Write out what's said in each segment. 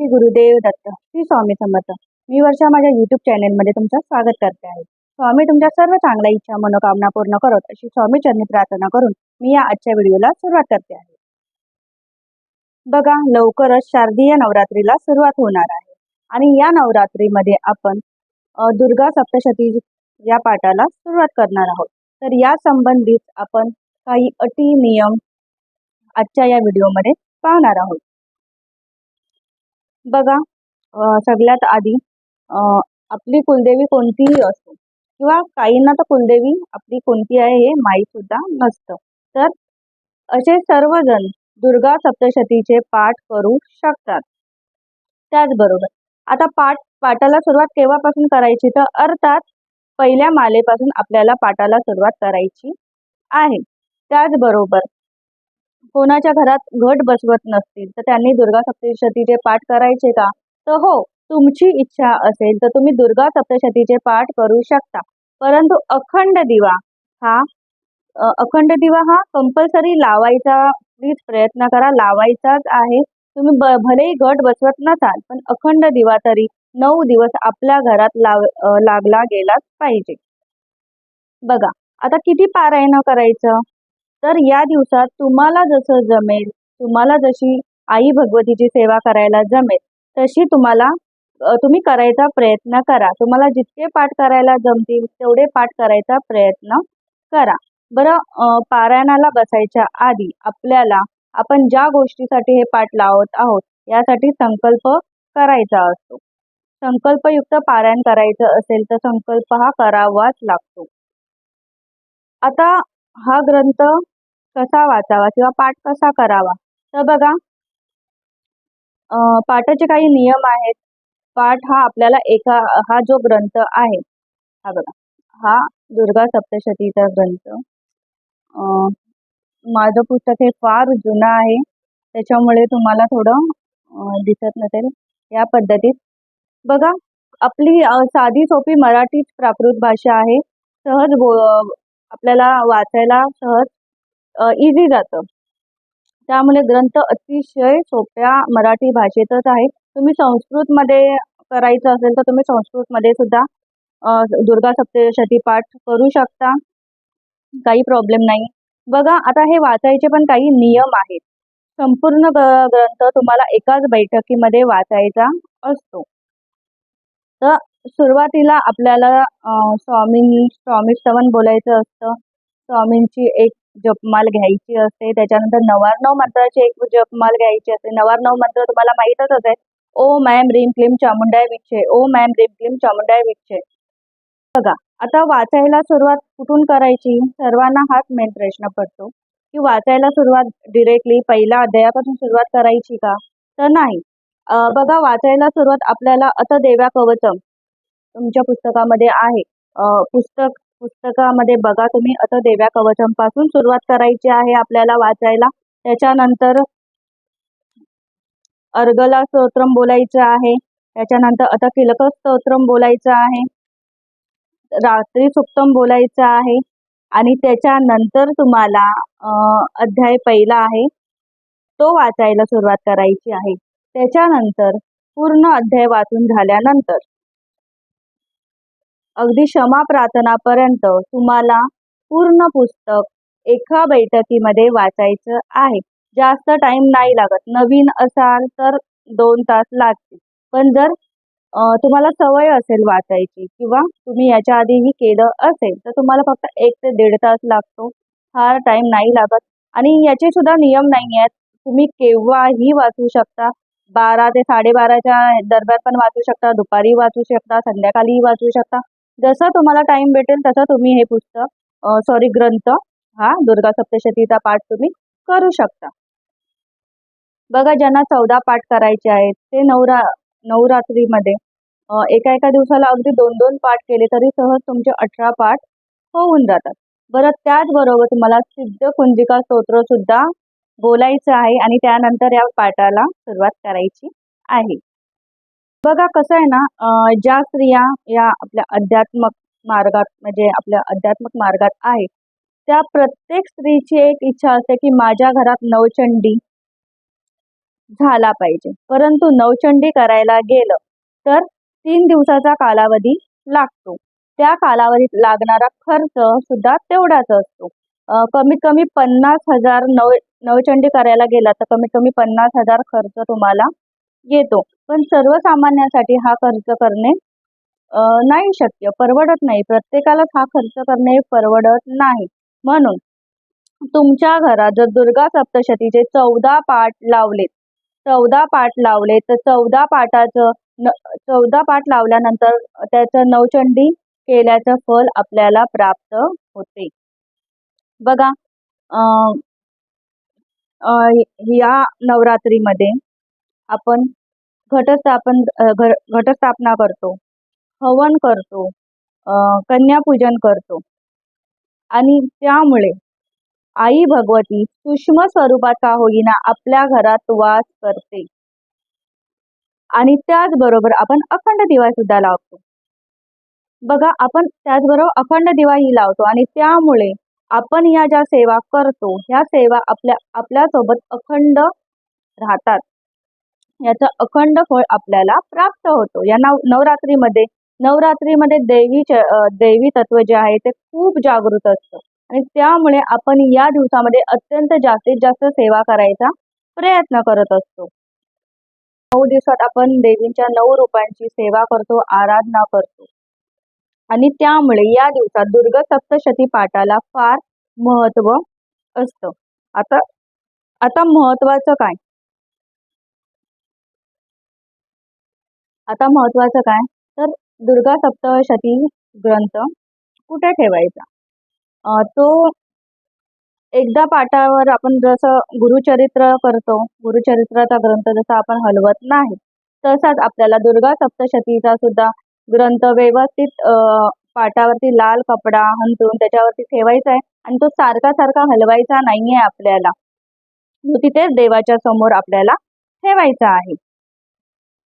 श्री गुरुदेव दत्त श्री स्वामी समर्थ. मी वर्षा माझ्या युट्यूब चॅनेलमध्ये तुमचं स्वागत करते आहे. स्वामी तुमच्या सर्व चांगल्या इच्छा मनोकामना पूर्ण करत अशी स्वामी चरणी प्रार्थना करून मी या आजच्या व्हिडिओला सुरुवात करते आहे. बघा लवकरच शारदीय नवरात्रीला सुरुवात होणार आहे. आणि या नवरात्रीमध्ये आपण दुर्गा सप्तशती या पाठाला सुरुवात करणार आहोत. तर या संबंधित आपण काही अटी नियम आजच्या या व्हिडिओमध्ये पाहणार आहोत. बघा सगळ्यात आधी आपली कुलदेवी कोणतीही असो किंवा काहींना तर कुलदेवी आपली कोणती आहे हे माहीत सुद्धा नसतं. तर असे सर्वजण दुर्गा सप्तशतीचे पाठ करू शकतात. त्याचबरोबर आता पाठ पाठाला सुरुवात केव्हापासून करायची? तर अर्थात पहिल्या मालेपासून आपल्याला पाठाला सुरुवात करायची आहे. त्याचबरोबर कोणाच्या घरात घट बसवत नसतील तर त्यांनी दुर्गा सप्तशतीचे पाठ करायचे का? तर हो तुमची इच्छा असेल तर तुम्ही दुर्गा सप्तशतीचे पाठ करू शकता. परंतु अखंड दिवा हा अखंड दिवा हा कंपल्सरी लावायचा प्लीज प्रयत्न करा लावायचाच आहे. तुम्ही ब भलेही घट बसवत नसाल पण अखंड दिवा तरी नऊ दिवस आपल्या घरात लाव लागला गेलाच पाहिजे. बघा आता किती पारायण करायचं? तर या दिवसात तुम्हाला जसं जमेल तुम्हाला जशी आई भगवतीची सेवा करायला जमेल तशी तुम्हाला तुम्ही करायचा प्रयत्न करा. तुम्हाला जितके पाठ करायला जमतील तेवढे पाठ करायचा प्रयत्न करा. बरं पारायणाला बसायच्या आधी आपल्याला आपण ज्या गोष्टीसाठी हे पाठ लावत आहोत यासाठी संकल्प करायचा असतो. संकल्पयुक्त पारायण करायचं असेल तर संकल्प हा करावाच लागतो. आता हा ग्रंथ कसा वाचावा किंवा पाठ कसा करावा? तर बघा पाठाचे काही नियम आहेत. पाठ हा आपल्याला एका हा जो ग्रंथ आहे हा बघा हा दुर्गा सप्तशतीचा ग्रंथ. माझं पुस्तक हे फार जुनं आहे. त्याच्यामुळे तुम्हाला थोडं दिसत नसेल या पद्धतीत. बघा आपली साधी सोपी मराठीच प्राकृत भाषा आहे. सहज बो आपल्याला वाचायला सहज इझी जातं. त्यामुळे ग्रंथ अतिशय सोप्या मराठी भाषेतच आहे तुम्ही संस्कृतमध्ये करायचं असेल तर तुम्ही संस्कृतमध्ये सुद्धा दुर्गा सप्तशती पाठ करू शकता. काही प्रॉब्लेम नाही. बघा आता हे वाचायचे पण काही नियम आहेत. संपूर्ण ग- ग्रंथ तुम्हाला एकाच बैठकीमध्ये वाचायचा असतो. तर सुरुवातीला आपल्याला स्वामी स्वामी स्तवन बोलायचं असतं. स्वामींची एक जपमाल घ्यायची असते. त्याच्यानंतर नवारनव मंत्राची एक जपमाल घ्यायची असते. नवारनव मंत्र तुम्हाला माहीतच असेल. ओ मॅम रिम क्लीम चामुंडाय विच्छे ओ मॅम रिम क्लीम चामुंडाय विच्छे बघा आता वाचायला सुरुवात कुठून करायची? सर्वांना हाच मेन प्रश्न पडतो. की वाचायला सुरुवात डिरेक्टली पहिल्या अध्यायापासून सुरुवात करायची का? तर नाही. बघा वाचायला सुरुवात आपल्याला अथ देव्या कवचम तुमच्या पुस्तकामध्ये आहे. पुस्तक पुस्तकामध्ये बघा तुम्ही आता देव्या कवचमपासून सुरुवात करायची आहे आपल्याला वाचायला. त्याच्यानंतर अर्गला स्तोत्रम बोलायचं आहे. त्याच्यानंतर आता किलक स्तोत्रम बोलायचं आहे. रात्री सुक्तम बोलायचं आहे. आणि त्याच्यानंतर तुम्हाला अध्याय पहिला आहे. तो वाचायला सुरुवात करायची आहे. त्याच्यानंतर पूर्ण अध्याय वाचून झाल्यानंतर अगदी क्षमा प्रार्थनापर्यंत तुम्हाला पूर्ण पुस्तक एका बैठकीमध्ये वाचायचं आहे. जास्त टाइम नाही लागत. नवीन असाल तर दोन तास लागतील. पण जर तुम्हाला सवय असेल वाचायची किंवा तुम्ही याच्या आधीही केलं असेल तर तुम्हाला फक्त एक ते दीड तास लागतो. फार टाइम नाही लागत. आणि याचे सुद्धा नियम नाही आहेत. तुम्ही केव्हाही वाचू शकता. बारा ते साडेबाराच्या दरम्यान पण वाचू शकता. दुपारी वाचू शकता. संध्याकाळीही वाचू शकता. जसा तुम्हाला टाइम भेटेल तसा तुम्ही हे पुस्तक सॉरी ग्रंथ हा दुर्गा सप्तशतीचा पाठ तुम्ही करू शकता. बघा ज्यांना चौदा पाठ करायचे आहेत ते नवरा नवरात्रीमध्ये एका एका दिवसाला अगदी दोन दोन पाठ केले तरी सहज तुमचे अठरा पाठ होऊन जातात. बरं त्याचबरोबर तुम्हाला सिद्ध कुंजिका स्तोत्र सुद्धा बोलायचं आहे आणि त्यानंतर या पाठाला सुरुवात करायची आहे. बघा कसं आहे ना ज्या स्त्रिया या आपल्या अध्यात्मक मार्गात म्हणजे आपल्या अध्यात्मक मार्गात आहेत त्या प्रत्येक स्त्रीची एक इच्छा असते की माझ्या घरात नवचंडी झाला पाहिजे. परंतु नवचंडी करायला गेलं तर तीन दिवसाचा कालावधी लागतो. त्या कालावधीत लागणारा खर्च सुद्धा तेवढाच असतो. कमीत कमी पन्नास हजार नव नवचंडी करायला गेला तर कमीत कमी पन्नास हजार खर्च तुम्हाला येतो पण सर्वसामान्यांसाठी हा खर्च करणे नाही शक्य परवडत नाही. प्रत्येकालाच हा खर्च करणे परवडत नाही. म्हणून तुमच्या घरात जर दुर्गा सप्तशतीचे चौदा पाठ लावले चौदा पाठ लावले तर चौदा पाठाचं न चौदा पाठ लावल्यानंतर त्याचं नवचंडी केल्याचं फल आपल्याला प्राप्त होते. बघा या नवरात्रीमध्ये आपण घटस्थापन घर घटस्थापना करतो हवन करतो कन्यापूजन करतो. आणि त्यामुळे आई भगवती सूक्ष्म स्वरूपात का होईना आपल्या घरात वास करते. आणि त्याचबरोबर आपण अखंड दिवा सुद्धा लावतो. बघा आपण त्याचबरोबर अखंड दिवा ही लावतो आणि त्यामुळे आपण या ज्या सेवा करतो ह्या सेवा आपल्या आपल्यासोबत अखंड राहतात. याचं अखंड फळ आपल्याला प्राप्त होतो. या नव नवरात्रीमध्ये नवरात्रीमध्ये देवी देवी तत्व जे आहे ते खूप जागृत असतं. आणि त्यामुळे आपण या दिवसामध्ये अत्यंत जास्तीत जास्त सेवा करायचा प्रयत्न करत असतो. नऊ दिवसात आपण देवींच्या नऊ रूपांची सेवा करतो आराधना करतो. आणि त्यामुळे या दिवसात दुर्गा सप्तशती पाठाला फार महत्त्व असतं. आता आता महत्वाचं काय? आता महत्वाचं काय? तर दुर्गा सप्तशती ग्रंथ कुठे ठेवायचा? तो एकदा पाठावर आपण जसं गुरुचरित्र करतो गुरुचरित्राचा ग्रंथ जसा आपण हलवत नाही तसाच आपल्याला दुर्गा सप्तशतीचा सुद्धा ग्रंथ व्यवस्थित पाटावरती लाल कपडा हंतून त्याच्यावरती ठेवायचा आहे आणि तो सारखा सारखा हलवायचा नाहीये आपल्याला. तिथेच देवाच्या समोर आपल्याला ठेवायचा आहे.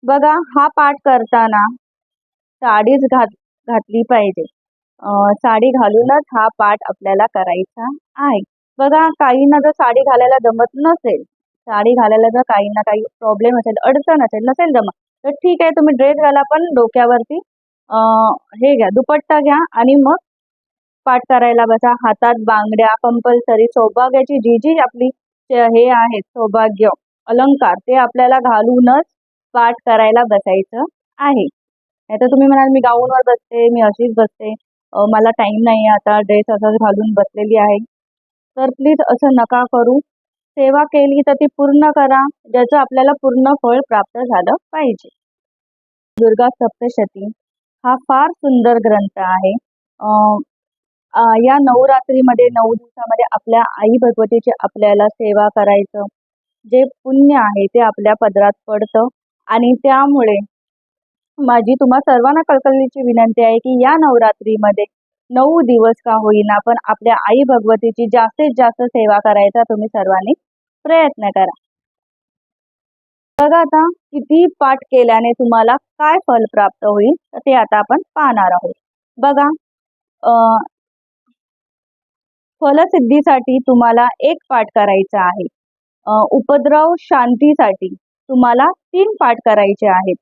बघा हा पाठ करताना साडीच घात घातली पाहिजे. साडी घालूनच हा पाठ आपल्याला करायचा आहे. बघा काहींना जर साडी घालायला जमत नसेल साडी घालायला जर काहींना काही प्रॉब्लेम असेल अडचण असेल नसेल जमत तर ठीक आहे तुम्ही ड्रेस घाला पण डोक्यावरती. हे घ्या दुपट्टा घ्या आणि मग पाठ करायला बसा. हातात बांगड्या कंपल्सरी सौभाग्याची जी जी आपली हे आहेत सौभाग्य अलंकार ते आपल्याला घालूनच पाठ करायला बसायचं आहे. नाहीतर तुम्ही म्हणाल मी गाऊनवर बसते मी अशीच बसते मला टाईम नाही आहे आता ड्रेस असाच घालून बसलेली आहे. तर प्लीज असं नका करू. सेवा केली तर ती पूर्ण करा ज्याचं आपल्याला पूर्ण फळ प्राप्त झालं पाहिजे. दुर्गा सप्तशती हा फार सुंदर ग्रंथ आहे. या नवरात्रीमध्ये नऊ दिवसामध्ये आपल्या आई भगवतीची आपल्याला सेवा करायचं. जे पुण्य आहे ते आपल्या पदरात पडतं. आणि त्यामुळे माझी तुम्हा सर्वांना कळकळीची विनंती आहे की या नवरात्रीमध्ये नऊ दिवस का होईना पण आपल्या आई भगवतीची जास्तीत जास्त सेवा करायचा तुम्ही सर्वांनी प्रयत्न करा. बघा आता किती पाठ केल्याने तुम्हाला काय फल प्राप्त होईल ते आता आपण पाहणार आहोत. बघा फलसिद्धीसाठी तुम्हाला एक पाठ करायचा आहे. उपद्रव शांतीसाठी. तुम्हाला तीन पाठ करायचे आहेत.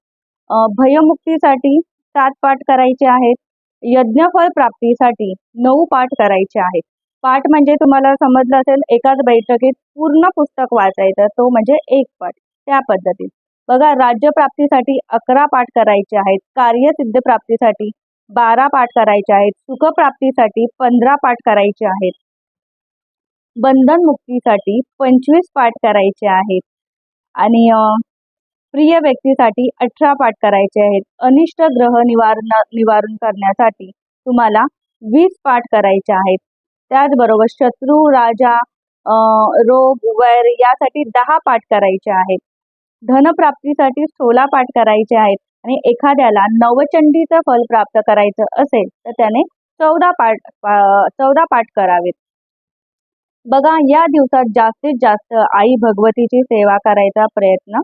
भयमुक्तीसाठी सात पाठ करायचे आहेत. यज्ञफळ प्राप्तीसाठी नऊ पाठ करायचे आहेत. पाठ म्हणजे तुम्हाला समजलं असेल एकाच बैठकीत पूर्ण पुस्तक वाचायचं तो म्हणजे एक पाठ. त्या पद्धतीत. बघा राज्य प्राप्तीसाठी अकरा पाठ करायचे आहेत कार्यसिद्ध प्राप्तीसाठी बारा पाठ करायचे आहेत सुखप्राप्तीसाठी पंधरा पाठ करायचे आहेत. बंधन मुक्तीसाठी पंचवीस पाठ करायचे आहेत. आणि प्रिय व्यक्तीसाठी अठरा पाठ करायचे आहेत. अनिष्ट ग्रह निवारण निवारण करण्यासाठी तुम्हाला वीस पाठ करायचे आहेत. त्याचबरोबर शत्रू राजा रोग वैर यासाठी दहा पाठ करायचे आहेत. धनप्राप्तीसाठी सोळा पाठ करायचे आहेत आणि एखाद्याला नवचंडीचं फल प्राप्त करायचं असेल तर त्याने चौदा पाठ पा- चौदा पाठ करावेत. बघा या दिवसात जास्तीत जास्त आई भगवतीची सेवा करायचा प्रयत्न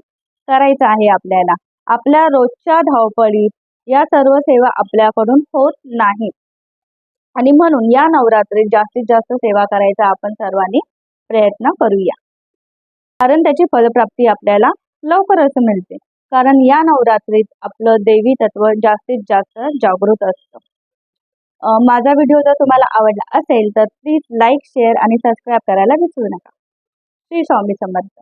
करायचा आहे आपल्याला. आपल्या रोजच्या धावपळीत या सर्व सेवा आपल्याकडून होत नाही. आणि म्हणून या नवरात्रीत जास्तीत जास्त सेवा करायचा आपण सर्वांनी प्रयत्न करूया. कारण त्याची फलप्राप्ती आपल्याला लवकरच मिळते. कारण या नवरात्रीत आपलं देवी तत्व जास्तीत जास्त जागृत असतं. माझा व्हिडिओ जर तुम्हाला आवडला असेल तर प्लीज लाईक शेअर आणि सबस्क्राईब करायला विसरू नका. श्री स्वामी समर्थ.